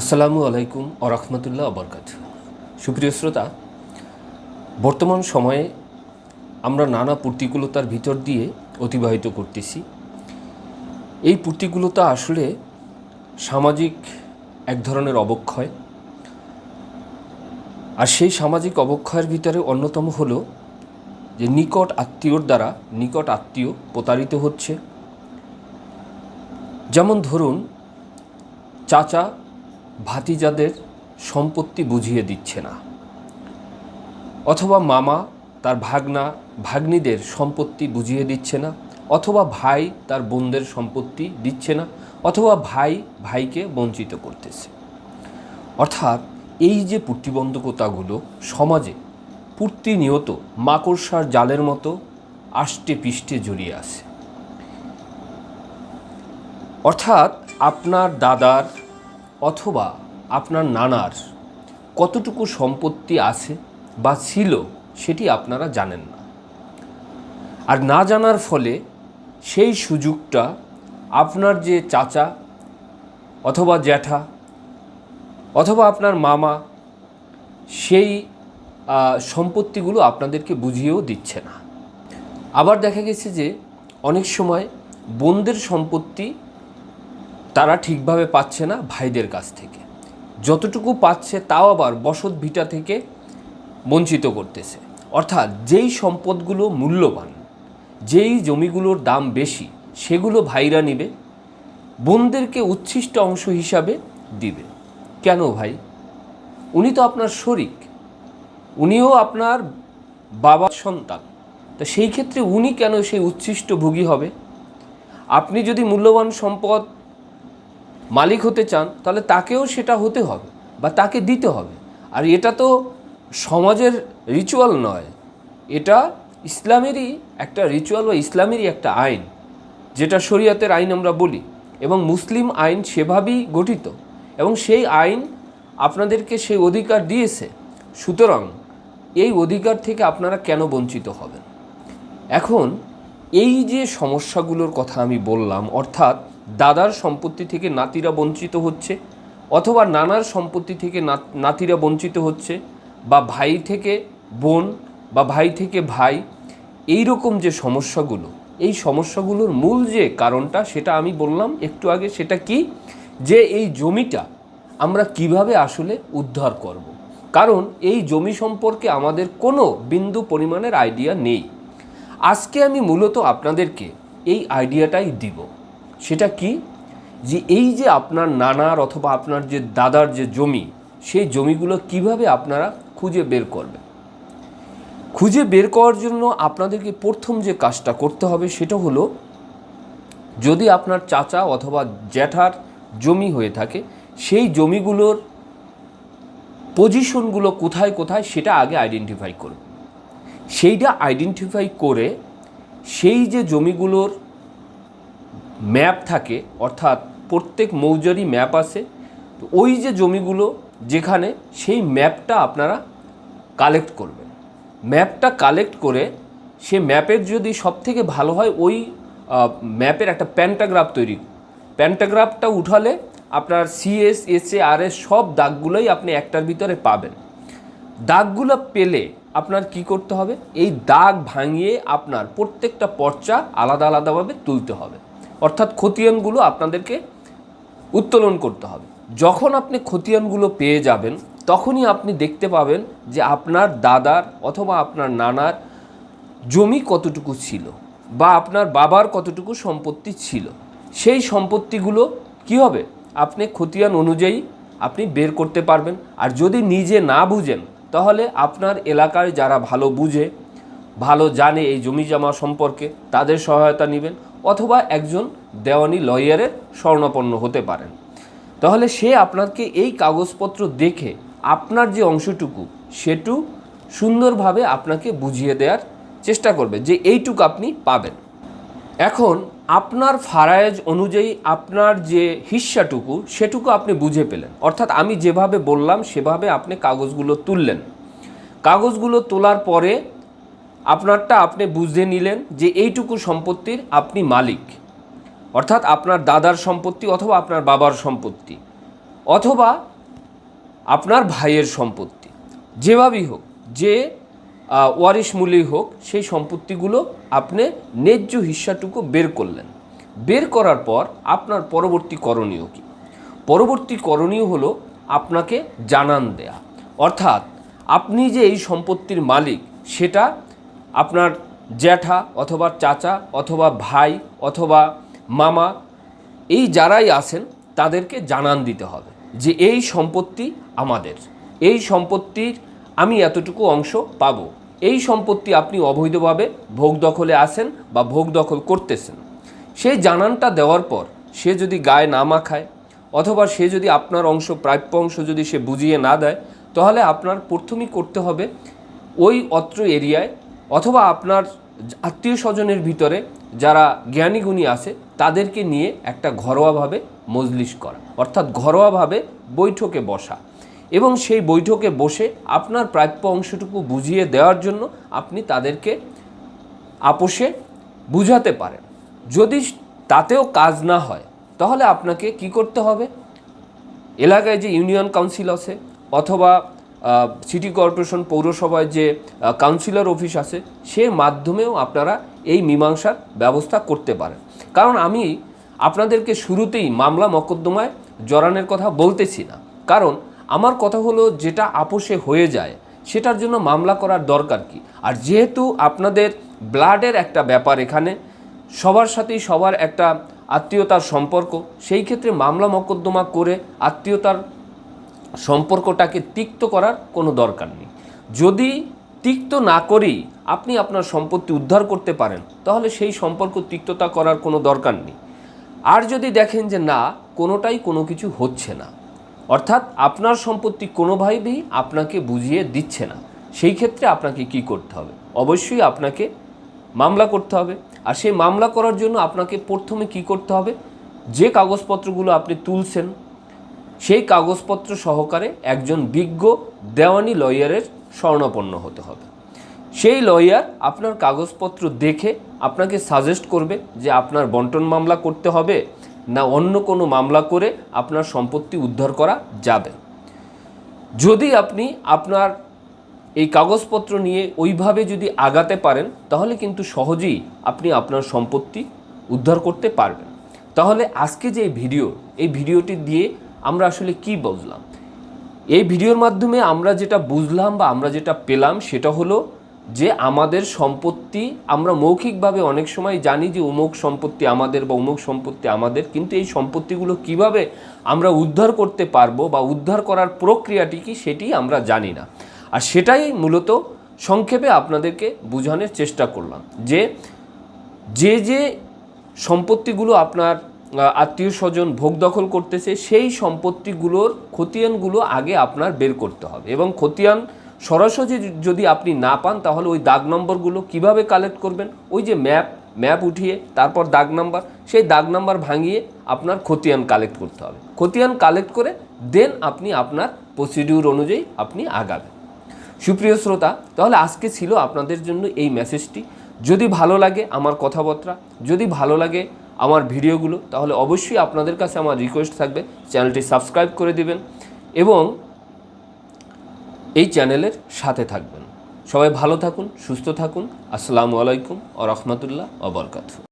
আসসালামু আলাইকুম ও রহমতুল্লাহ আবরকাত সুপ্রিয় শ্রোতা, বর্তমান সময়ে আমরা নানা প্রতিকূলতার ভিতর দিয়ে অতিবাহিত করতেছি। এই প্রতিকূলতা আসলে সামাজিক এক ধরনের অবক্ষয়। আর সেই সামাজিক অবক্ষয়ের ভিতরে অন্যতম হলো যে নিকট আত্মীয়র দ্বারা নিকট আত্মীয় প্রতারিত হচ্ছে। যেমন ধরুন, চাচা ভাতিজাদের সম্পত্তি বুঝিয়ে দিচ্ছে না। অথবা মামা তার ভাগনা, ভাগ্নিদের সম্পত্তি বুঝিয়ে দিচ্ছে না, অথবা ভাই তার বোনদের সম্পত্তি দিচ্ছে না, অথবা ভাই ভাইকে বঞ্চিত করতেছে। অর্থাৎ এই যে প্রতিবন্ধকতাগুলো সমাজে প্রতিনিয়ত মাকড়সার জালের মতো আষ্টে পিষ্টে জড়িয়ে আছে। অর্থাৎ আপনার দাদার অথবা আপনার নানার কতটুকু সম্পত্তি আছে বা ছিল সেটি আপনারা জানেন না। আর না জানার ফলে সেই সুযোগটা আপনার যে চাচা অথবা জ্যাঠা অথবা আপনার মামা সেই সম্পত্তিগুলো আপনাদেরকে বুঝিয়েও দিচ্ছে না। আবার দেখা গেছে যে অনেক সময় বোনদের সম্পত্তি তারা ঠিকভাবে পাচ্ছে না ভাইদের কাছ থেকে। যতটুকু পাচ্ছে তাও আবার বসত ভিটা থেকে বঞ্চিত করতেছে। অর্থাৎ যেই সম্পদগুলো মূল্যবান, যেই জমিগুলোর দাম বেশি, সেগুলো ভাইরা নিবে, বোনদেরকে উচ্ছিষ্ট অংশ হিসাবে দিবে। কেন ভাই? উনি তো আপনার শরিক, উনিও আপনার বাবার সন্তান। তা সেই ক্ষেত্রে উনি কেন সেই উচ্ছিষ্ট ভোগী হবে? আপনি যদি মূল্যবান সম্পদ মালিক হতে চান, তাহলে তাকেও সেটা হতে হবে বা তাকে দিতে হবে। আর এটা তো সমাজের রিচুয়াল নয়। এটা ইসলামেরই একটা রিচুয়াল বা ইসলামেরই একটা আইন, যেটা শরীয়তের আইন আমরা বলি এবং মুসলিম আইন সেভাবেই গঠিত। এবং সেই আইন আপনাদেরকে সেই অধিকার দিয়েছে। সুতরাং এই অধিকার থেকে আপনারা কেন বঞ্চিত হবেন? এখন এই যে সমস্যাগুলোর কথা আমি বললাম, অর্থাৎ দাদার সম্পত্তি থেকে নাতিরা বঞ্চিত হচ্ছে অথবা নানার সম্পত্তি থেকে নাতিরা বঞ্চিত হচ্ছে বা ভাই থেকে বোন বা ভাই থেকে ভাই এই রকম যে সমস্যাগুলো, এই সমস্যাগুলোর মূল যে কারণটা সেটা আমি বললাম একটু আগে সেটা কি? যে এই জমিটা আমরা কীভাবে আসলে উদ্ধার করব। কারণ এই জমি সম্পর্কে আমাদের কোনো বিন্দু পরিমাণের আইডিয়া নেই। আজকে আমি মূলত আপনাদেরকে এই আইডিয়াটাই দিব। সেটা কি? যে এই যে আপনার নানার অথবা আপনার যে দাদার যে জমি, সেই জমিগুলো কীভাবে আপনারা খুঁজে বের করবেন? খুঁজে বের করার জন্য আপনাদেরকে প্রথম যে কাজটা করতে হবে সেটা হলো, যদি আপনার চাচা অথবা জ্যাঠার জমি হয়ে থাকে, সেই জমিগুলোর পজিশনগুলো কোথায় কোথায় সেটা আগে আইডেন্টিফাই করুন। সেইটা আইডেন্টিফাই করে সেই যে জমিগুলোর ম্যাপ থাকে, অর্থাৎ প্রত্যেক মৌজারই ম্যাপ আছে, তো ওই যে জমিগুলো যেখানে সেই ম্যাপটা আপনারা কালেক্ট করবেন। ম্যাপটা কালেক্ট করে সে ম্যাপের যদি সব থেকে ভালো হয়, ওই ম্যাপের একটা প্যান্টাগ্রাফ তৈরি। প্যান্টাগ্রাফটা উঠালে আপনার সিএস এসএ আর এস সব দাগগুলোই আপনি একটার ভিতরে পাবেন। দাগগুলো পেলে আপনার কি করতে হবে? এই দাগ ভাঙিয়ে আপনার প্রত্যেকটা পর্চা আলাদা আলাদাভাবে তুলতে হবে। অর্থাৎ খতিয়ানগুলো আপনাদেরকে উত্তোলন করতে হবে। যখন আপনি খতিয়ানগুলো পেয়ে যাবেন, তখনই আপনি দেখতে পাবেন যে আপনার দাদার অথবা আপনার নানার জমি কতটুকু ছিল বা আপনার বাবার কতটুকু সম্পত্তি ছিল। সেই সম্পত্তিগুলো কি হবে? আপনি খতিয়ান অনুযায়ী আপনি বের করতে পারবেন। আর যদি নিজে না বুঝেন, তাহলে আপনার এলাকায় যারা ভালো বুঝে, ভালো জানে এই জমি জমা সম্পর্কে, তাদের সহায়তা নেবেন। অথবা একজন দেওয়ানি লয়ারের স্বর্ণাপন্ন হতে পারেন। তাহলে সে আপনাকে এই কাগজপত্র দেখে আপনার যে অংশটুকু, সেটু সুন্দরভাবে আপনাকে বুঝিয়ে দেওয়ার চেষ্টা করবে যে এইটুকু আপনি পাবেন। এখন আপনার ফারায়েজ অনুযায়ী আপনার যে হিস্সাটুকু, সেটুকু আপনি বুঝে পেলেন। অর্থাৎ আমি যেভাবে বললাম, সেভাবে আপনি কাগজগুলো তুললেন। কাগজগুলো তোলার পরে আপনারটা আপনি বুঝে নিলেন যে এইটুকু সম্পত্তির আপনি মালিক। অর্থাৎ আপনার দাদার সম্পত্তি অথবা আপনার বাবার সম্পত্তি, অথবা আপনার ভাইয়ের সম্পত্তি। যেভাবেই হোক, যে ওয়ারিশ মূল্যই হোক, সেই সম্পত্তিগুলো আপনি ন্যায্য হিস্সাটুকু বের করলেন। বের করার পর আপনার পরবর্তী করণীয় কী? পরবর্তী করণীয় হলো আপনাকে জানান দেয়া। অর্থাৎ আপনি যে এই সম্পত্তির মালিক, সেটা আপনার জ্যাঠা অথবা চাচা অথবা ভাই অথবা মামা, এই যারাই আছেন, তাদেরকে জানান দিতে হবে যে এই সম্পত্তি আমাদের। এই সম্পত্তির আমি এতটুকু অংশ পাব। এই সম্পত্তি আপনি অবৈধভাবে ভোগ দখলে আসেন বা ভোগ দখল করতেছেন। সেই জানানটা দেওয়ার পর সে যদি গায়ে না মাখায় অথবা সে যদি আপনার অংশ, প্রাপ্য অংশ যদি সে বুঝিয়ে না দেয়, তাহলে আপনার প্রথমেই করতে হবে ওই অত্র এরিয়ায় অথবা আপনার আত্মীয় স্বজনের ভিতরে যারা জ্ঞানীগুণী আছে, তাদেরকে নিয়ে একটা ঘরোয়াভাবে মজলিস করা। অর্থাৎ ঘরোয়াভাবে বৈঠকে বসা। এবং সেই বৈঠকে বসে আপনার প্রাপ্য অংশটুকু বুঝিয়ে দেওয়ার জন্য আপনি তাদেরকে আপোষে বুঝাতে পারেন। যদি তাতেও কাজ না হয়, তাহলে আপনাকে কি করতে হবে? এলাকায় যে ইউনিয়ন কাউন্সিল আছে, অথবা সিটি কর্পোরেশন পৌরসভায় যে কাউন্সিলর অফিস আছে, সে মাধ্যমেও আপনারা এই মীমাংসার ব্যবস্থা করতে পারেন। কারণ আমি আপনাদেরকে শুরুতেই মামলা মকদ্দমায় জড়ানোর কথা বলতেছি না। কারণ আমার কথা হলো যেটা আপোষে হয়ে যায়, সেটার জন্য মামলা করার দরকার কি? আর যেহেতু আপনাদের ব্লাডের একটা ব্যাপার এখানে, সবার সাথেই সবার একটা আত্মীয়তার সম্পর্ক, সেই ক্ষেত্রে মামলা মকদ্দমা করে আত্মীয়তার সম্পর্কটাকে তিক্ত করার কোনো দরকার নেই। যদি তিক্ত না করেই আপনি আপনার সম্পত্তি উদ্ধার করতে পারেন, তাহলে সেই সম্পর্ক তিক্ততা করার কোনো দরকার নেই। আর যদি দেখেন যে না, কোনোটাই কোনো কিছু হচ্ছে না, অর্থাৎ আপনার সম্পত্তি কোনোভাবেই আপনাকে বুঝিয়ে দিচ্ছে না, সেই ক্ষেত্রে আপনাকে কি করতে হবে? অবশ্যই আপনাকে মামলা করতে হবে। আর সেই মামলা করার জন্য আপনাকে প্রথমে কি করতে হবে? যে কাগজপত্রগুলো আপনি তুলছেন সেই কাগজপত্র সহকারে একজন বিজ্ঞ দেওয়ানি লয়ারের স্বর্ণাপন্ন হতে হবে। সেই লয়ার আপনার কাগজপত্র দেখে আপনাকে সাজেস্ট করবে যে আপনার বন্টন মামলা করতে হবে না অন্য কোনো মামলা করে আপনার সম্পত্তি উদ্ধার করা যাবে। যদি আপনি আপনার এই কাগজপত্র নিয়ে ওইভাবে যদি আগাতে পারেন, তাহলে কিন্তু সহজেই আপনি আপনার সম্পত্তি উদ্ধার করতে পারবেন। তাহলে আজকে যে ভিডিও, এই ভিডিওটি দিয়ে আমরা আসলে কি বুঝলাম? এই ভিডিওর মাধ্যমে আমরা যেটা বুঝলাম বা আমরা যেটা পেলাম সেটা হলো যে আমাদের সম্পত্তি আমরা মৌখিকভাবে অনেক সময় জানি যে অমুক সম্পত্তি আমাদের বা অমুক সম্পত্তি আমাদের, কিন্তু এই সম্পত্তিগুলো কীভাবে আমরা উদ্ধার করতে পারব বা উদ্ধার করার প্রক্রিয়াটি কি সেটি আমরা জানি না। আর সেটাই মূলত সংক্ষেপে আপনাদেরকে বোঝানোর চেষ্টা করলাম যে যে যে সম্পত্তিগুলো আপনার আত্মীয় স্বজন ভোগ দখল করতেছে, সেই সম্পত্তিগুলোর খতিয়ানগুলো আগে আপনার বের করতে হবে। এবং খতিয়ান সরাসরি যদি আপনি না পান, তাহলে ওই দাগ নম্বরগুলো কীভাবে কালেক্ট করবেন? ওই যে ম্যাপ ম্যাপ উঠিয়ে, তারপর দাগ নাম্বার সেই দাগ নাম্বার ভাঙিয়ে আপনার খতিয়ান কালেক্ট করতে হবে। খতিয়ান কালেক্ট করে দেন আপনি আপনার প্রসিডিউর অনুযায়ী আপনি আগাবেন। সুপ্রিয় শ্রোতা, তাহলে আজকে ছিল আপনাদের জন্য এই মেসেজটি যদি ভালো লাগে আমার কথাবার্তা, যদি ভালো লাগে আমার ভিডিওগুলো, তাহলে অবশ্যই আপনাদের কাছে আমার রিকোয়েস্ট থাকবে, চ্যানেলটি সাবস্ক্রাইব করে দিবেন এবং এই চ্যানেলের সাথে থাকবেন। সবাই ভালো থাকুন, সুস্থ থাকুন। আসসালামু আলাইকুম ও রহমতুল্লাহ ও বরকাত